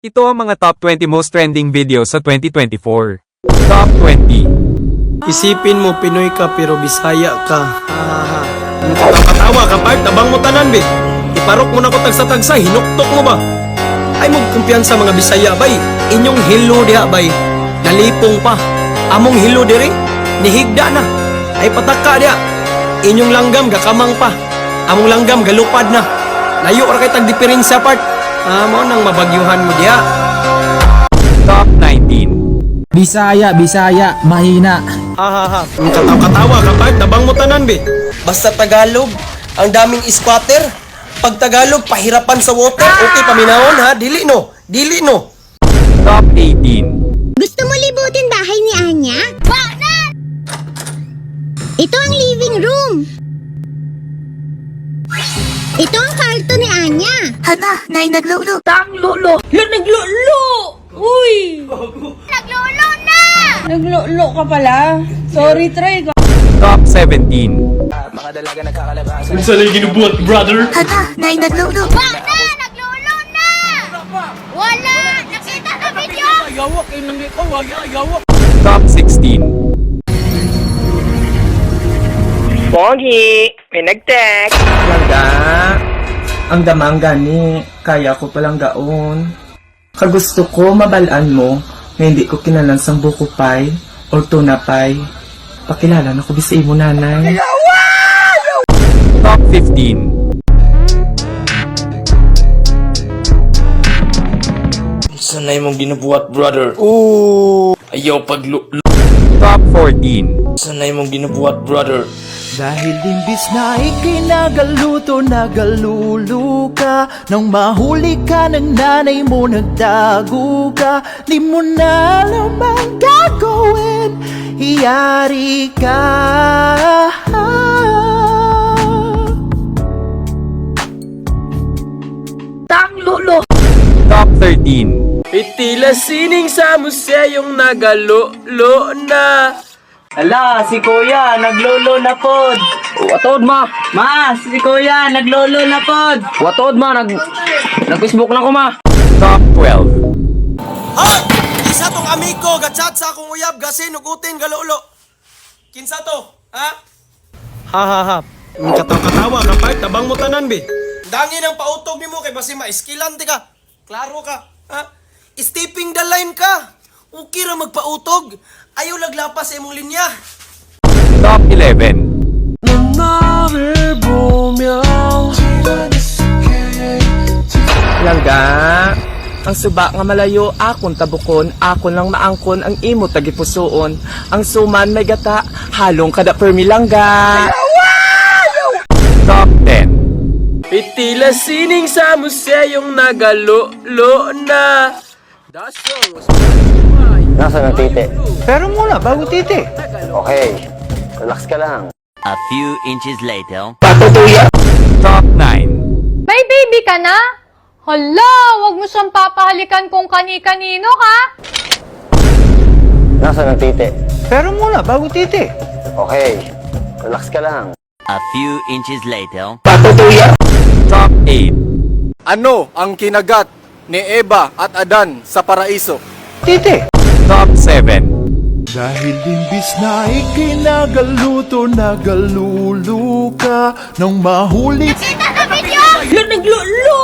Ito ang mga top 20 most trending videos sa 2024. Top 20. Isipin mo, Pinoy ka pero Bisaya ka. Ah, Katawa ka, part. Tabang mo tanan, be. Iparok mo na ko tagsa-tagsa. Hinuktok mo ba? Ay mo kumpiyansa mga Bisaya, bay. Inyong hilo diha, bay. Nalipong pa. Among hilo diri. Nihigda na. Ay pataka diha. Inyong langgam, gakamang pa. Among langgam, galupad na. Layo ra kay tag diferensya, part. Amo nang mabagyuhan mo diha. Top 19. Bisaya, Bisaya, mahina. Ha ha ha. Katawa-katawa ka part. Tabang mo tanan, be. Basta Tagalog, ang daming squatter. Pag Tagalog, pahirapan sa water. Okay, paminahon ha. Dili no. Dili no. Top 18. Gusto mo libutin bahay ni Anya? Bakit? Ito ang living room. Ito ang kwarto ni Anya. Hala, nay naglolo. Tang lolo. Lo, naglulo! Uy! Naglolo na! Naglulo ka pala. Sorry, try ko. Top 17. Hala, nay naglolo. Bakit? Naglolo na! Wala! Nakita sa video! Top 16. Pogi, may nag-text. Langga, ang damang gani, kaya ko palang gaon. Kagusto ko mabalaan mo na hindi ko kinalansang buko pay or tuna pay. Pakilala na ko bisay mo nanay. Top 15. Sanay mong ginubuhat, brother. Ooh. Ayaw paglu... Top 14. Sanay mong ginubuhat, brother. Dahil imbis na ikinagaluto, nagalulu ka Nang mahuli ka ng nanay mo, nagtago ka Di mo na lamang gagawin, iyari ka Tang lolo. Top 13. Itila sining sa museyong nagalo-lo na. Ala, si kuya, naglolo na pod. Watod ma. Ma, si kuya, naglolo na pod. Watod ma. Nag... Nag-Facebook na ko ma. Top 12. Ha! Isa tong amigo, gachat sa akong uyab, gasin, ugutin, galolo. Kinsa to? Ha? Ha ha ha. Katawa-katawa ka, part. Tabang mo tanan, be. Dangin ang pautog ni mo kay basi maiskilante ka. Klaro ka. Ha? Stepping the line ka. Okay ra magpautog. Ayaw laglapas sa imong linya. Top 11. Langga, ang suba nga malayo akon tabukon, akon lang maangkon ang imo tagipusoon. Ang suman may gata, halong kada permi langga. Top 10. Itila sining sa museyong nagalo-lo na. Nasaan ang titi? Pero muna, bago titi Okay. Relax ka lang. A few inches later. Top 9. May baby ka na? Hala, wag mo siyang papahalikan kung kani-kanino ka. Nasaan ang titi? Pero muna, bago titi Okay. Relax ka lang. A few inches later. Top 8. Ano ang kinagat ni Eva at Adan sa paraiso? Titi Top 7. Dahil imbis na ikinagaluto, nagalulu ka Nang mahuli! Lo, naglulo!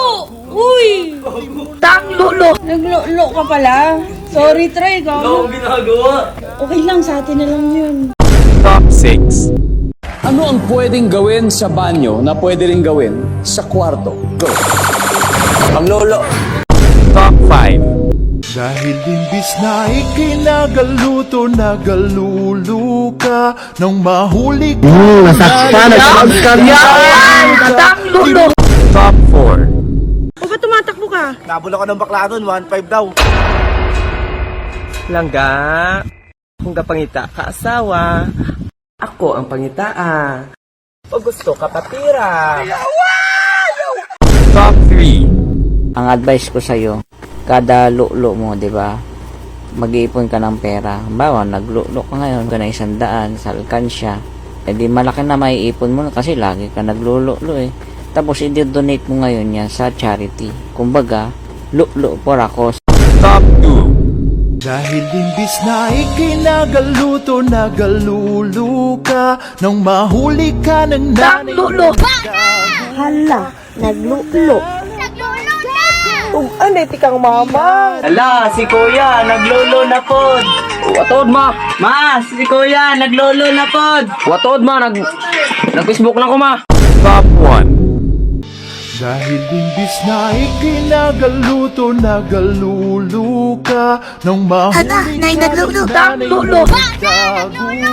Uy! Tang lolo. Naglulo ka pala. Sorry, try ko. Okay lang, sa atin na lang yun. Top 6. Ano ang pwedeng gawin sa banyo na pwede rin gawin sa kwarto? Go! Panglolo. Top 5. Dahil imbis na ikinagaluto, nagalulu ka Nang mahuli ka Nasaktan, nasaktan Tang lolo. Top 4. Nabula ka ng bakla doon, 1.5 daw Langga, kung kapangita ka asawa, ako ang pangitaa. O gusto ka patira. Top 3. Ang advice ko sa'yo, kada lulo mo, di ba? Mag-iipon ka ng pera. Bawa, naglulo ka ngayon, ka na isang daan sa alkansya. Eh di malaki na maiipon mo kasi lagi ka naglululo eh. Tapos i-donate mo ngayon yan sa charity. Kumbaga, lulo for a cause. Top 2. Dahil imbis na ikinagaluto, nagalulu ka Nang mahuli ka ng nanay Hala, naglulo. Naglulo Ug anay tikang mama. Ala, si kuya, naglolo na pod. Watod ma! Ma, si kuya, naglolo na pod. Watod ma! Nag... Nag-Facebook lang ko ma! Top 1. Dahil imbis na ikinagaluto, nagalulu ka Nang mahuli Hala, nay, ka naglulo. ng nanay mo Naglulo. nagtago ka na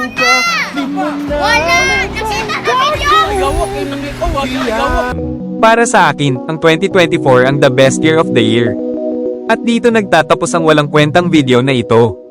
Wala! Nakita kami niyo! Para sa akin, ang 2024 ang the best year of the year. At dito nagtatapos ang walang kwentang video na ito.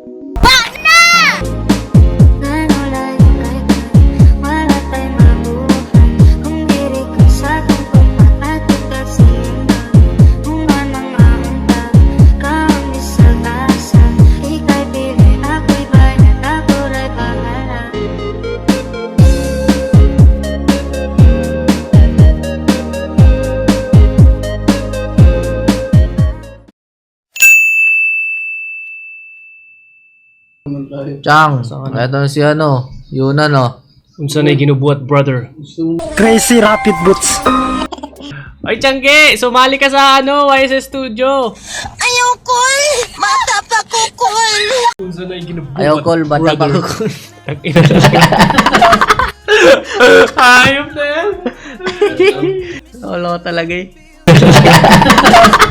Chang! Eto na si ano, Yuna no. Unsa na ginubuhat, brother? Crazy Rapid Boots Ay, Changge! Sumali ka sa ano, YS Studio! Ayaw ko! Mata pa ko ko Unsa na ginubuhat, Ayaw call, bata pa ko. Ayop na yan! Lolo talaga eh.